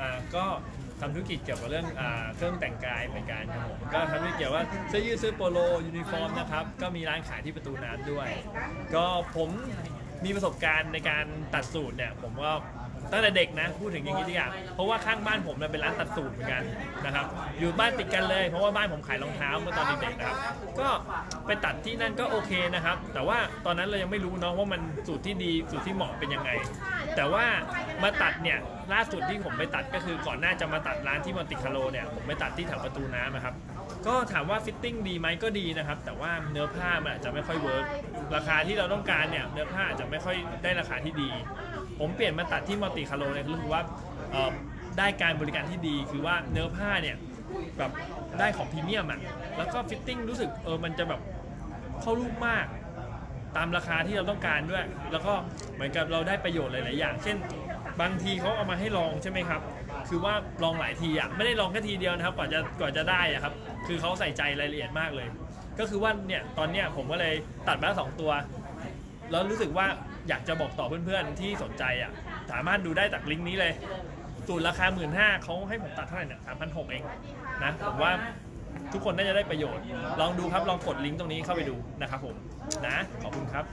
อ่าก็ทำธุรกิจเกี่ยวกับเรื่องอ่าเครื่องแต่งกายเหมือนกันครับผมก็ทำธุรกิจเกี่ยวกับว่าเสื้อยืดเสื้อโปโลยูนิฟอร์มนะครับก็มีร้านขายที่ประตูน้ำด้วย ก็ผมมีประสบการณ์ในการตัดสูตรเนี่ยผมก็ตั้งแต่เด็กนะพูดถึงอย่างนี้ดีกว่าเพราะว่าข้างบ้านผมเนี่ยเป็นร้านตัดสูตรเหมือนกันนะครับอยู่บ้านติดกันเลย เพราะว่าบ้านผมขายรองเท้าเมื่อตอนเด็กๆนะครับ ก็ไปตัดที่นั่นก็โอเคนะครับ แต่ว่าตอนนั้นเรายังไม่รู้เนาะว่ามันสูตรที่ดีสูตรที่เหมาะเป็นยังไง แต่ว่ามาตัดเนี่ยล่าสุดที่ผมไปตัดก็คือก่อนหน้าจะมาตัดร้านที่มอนติคาโลเนี่ยผมไปตัดที่แถวประตูน้ำนะครับก็ถามว่าฟิตติ้งดีไหมก็ดีนะครับ แต่ว่าเนื้อผ้ามันอาจจะไม่ค่อยเวิร์กราคาที่เราต้องการเนี่ยเนื้อผ้าอาจจะไม่ค่อยได้ราคาที่ดี ผมเปลี่ยนมาตัดที่มอนติคาโลเนี่ยคือว่าเอ่อได้การบริการที่ดีคือว่าเนื้อผ้าเนี่ยแบบได้ของพรีเมียมอะแล้วก็ฟิตติ้งรู้สึกเออมันจะแบบเข้ารูปมาก ตามราคาที่เราต้องการด้วย แล้วก็เหมือนกับเราได้ประโยชน์หลาย ๆ อย่าง เช่น บางทีเขาเอามาให้ลองใช่ไหมครับ คือว่าลองหลายทีอะไม่ได้ลองแค่ทีเดียวนะครับก่อนจะก่อนจะได้อะครับ คือเขาใส่ใจรายละเอียดมากเลย ก็คือว่าเนี่ยตอนเนี้ยผมก็เลยตัดมาแล้วสองตัว แล้วรู้สึกว่าอยากจะบอกต่อเพื่อน ๆ ที่สนใจอะสามารถดูได้จากลิงก์นี้เลยสูตรราคา1 5ื่นห้าเขาให้ผมตัดเท่าไหร่เนี่ยสามพันหกเองนะผมว่า ทุกคนน่าจะได้ประโยชน์ ลองดูครับลองกดลิงก์ตรงนี้เข้าไปดูนะครับผมนะขอบคุณครับ